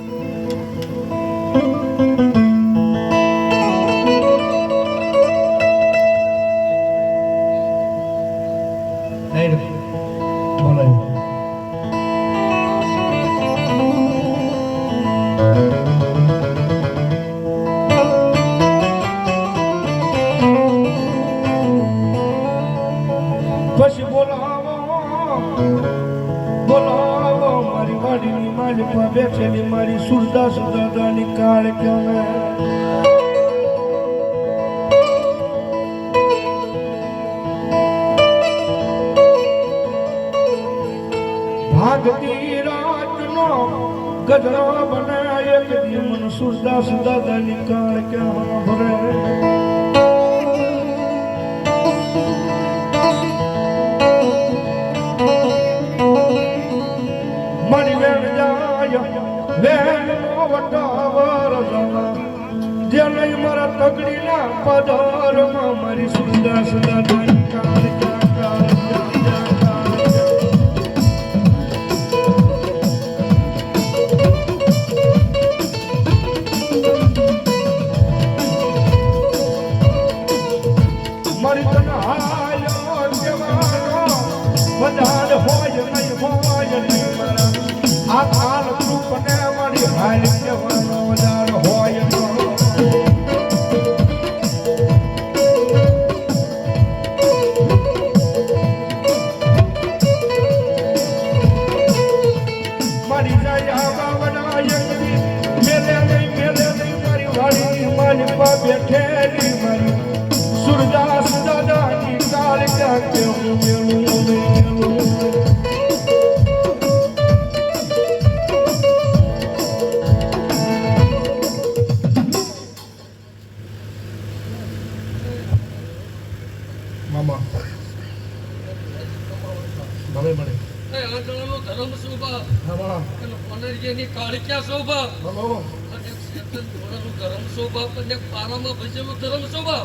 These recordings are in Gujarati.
નહીં બેઠેલી મારી સુરદાસ દાદાની કાળ કમે ભાગતી રાતનો ગધરા બનાય એક દી મન સુરદાસ દાદાની કાળ ક્યાં ભરે. વેણ નો વટાવર જે મારા તગડી ના પધારમાં મારી સુંદર સુંદર કાળ ગ્રુપને મારી હાલ કેવાનો વધાર હોય નહીં પનરજીની સ્વભાવ. અને ધોળાનું ગરમ સ્વભાવ અને પારામાં ભજેલું ધર્મ શોભા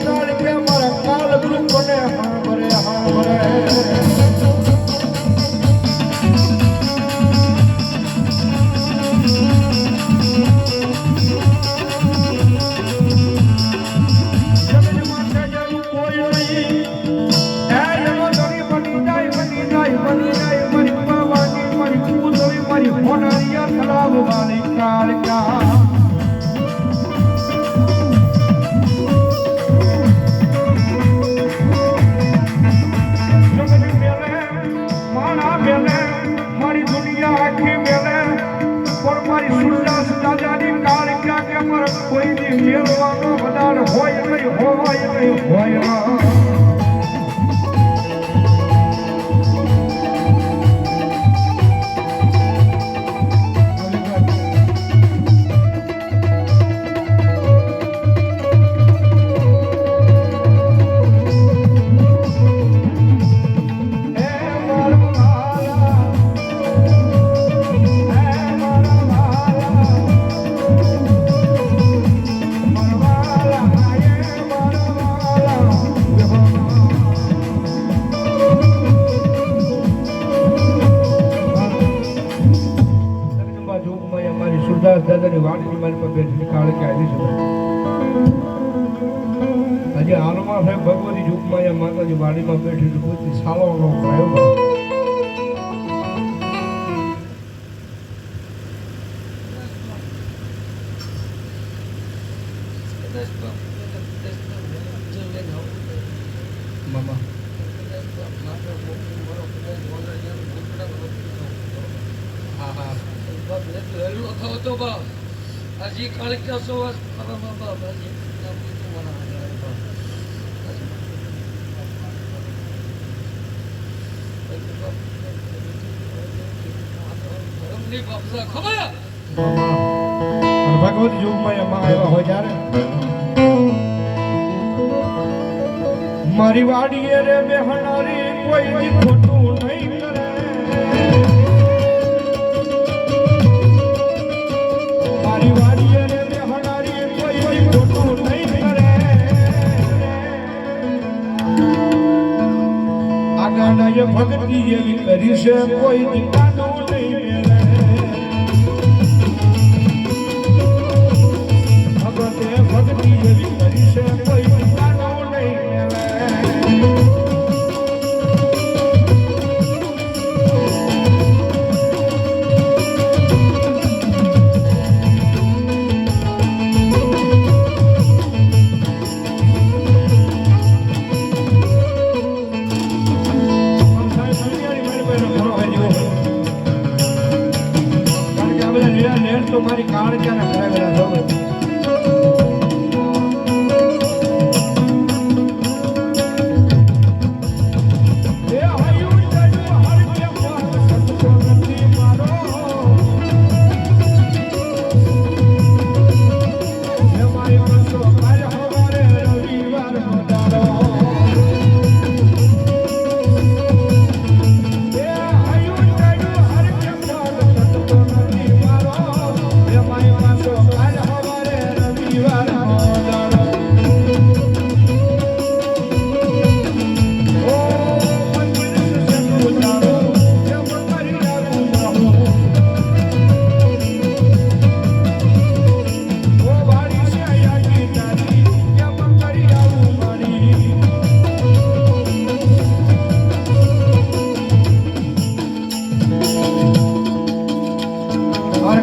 કાળ કે મારા કાલ રૂપને હા ભલે હા ભલે જમીન માથે જેવું કોઈ નહીં. મેળવાનો વધાર હોય નહીં હોય નહીં હોય પરમાર સાહેબ ભગવતી જુગમાયા માતાજી વાડીમાં બેઠી પોતી સાલોનો પ્રયોગ હજી કાળક્યા સો વર્ષ બાબા બાબાજી ભગવત યુગમાં એમાં આવ્યો હોય ત્યારે? મારી વાડીએ રે બેહનારી કોઈ ખોટું ભગતી એવી કરી છે કોઈ abarca nuestra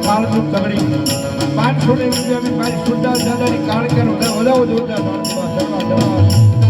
કાળજૂપ સગડી પાંચસો ને વિદ્યાપી પાંચ સુદ્ધા દાદાની કાળ કે વધાવો જોતા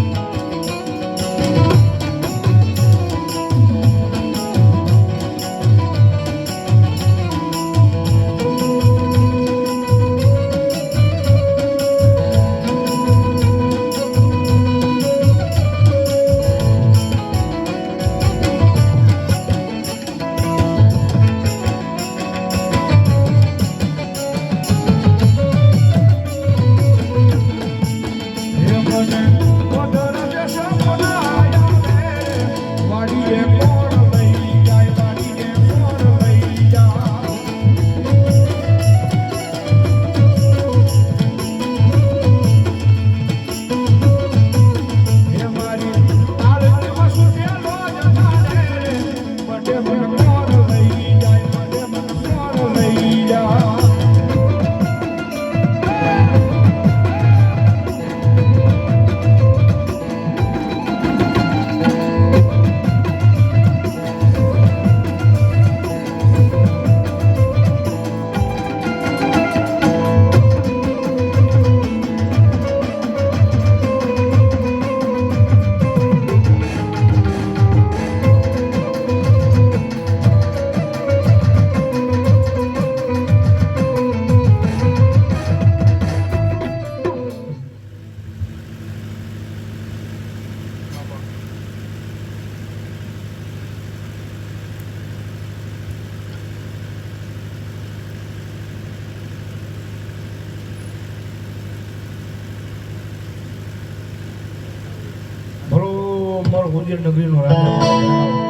ગોપાલ ગોંડિયર નગરીનો રાજા.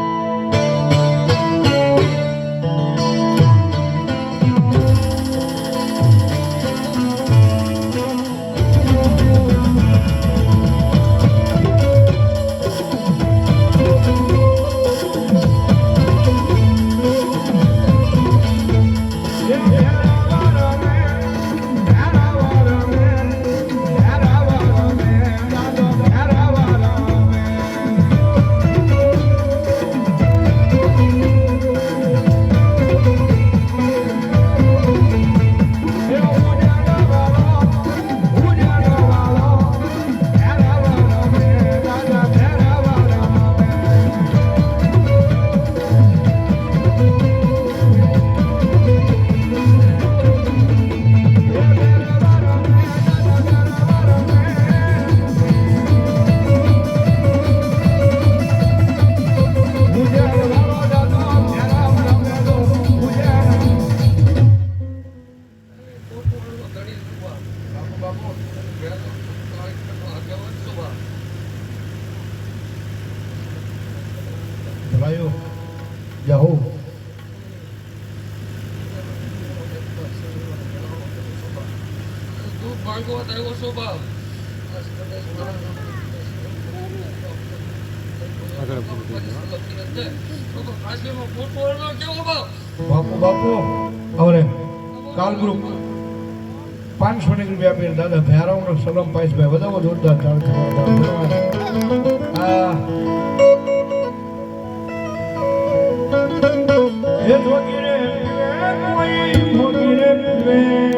તું ભાંગવા આવ્યો બાપુ બાપુ હવે કાલ ગ્રુપ. પાંચસો ની રૂપિયા આપીને દાદા ભેરાવનો સલમ ભાઈ વધારો જોરદાર ચાલ આ. એ જોગી રે કોઈ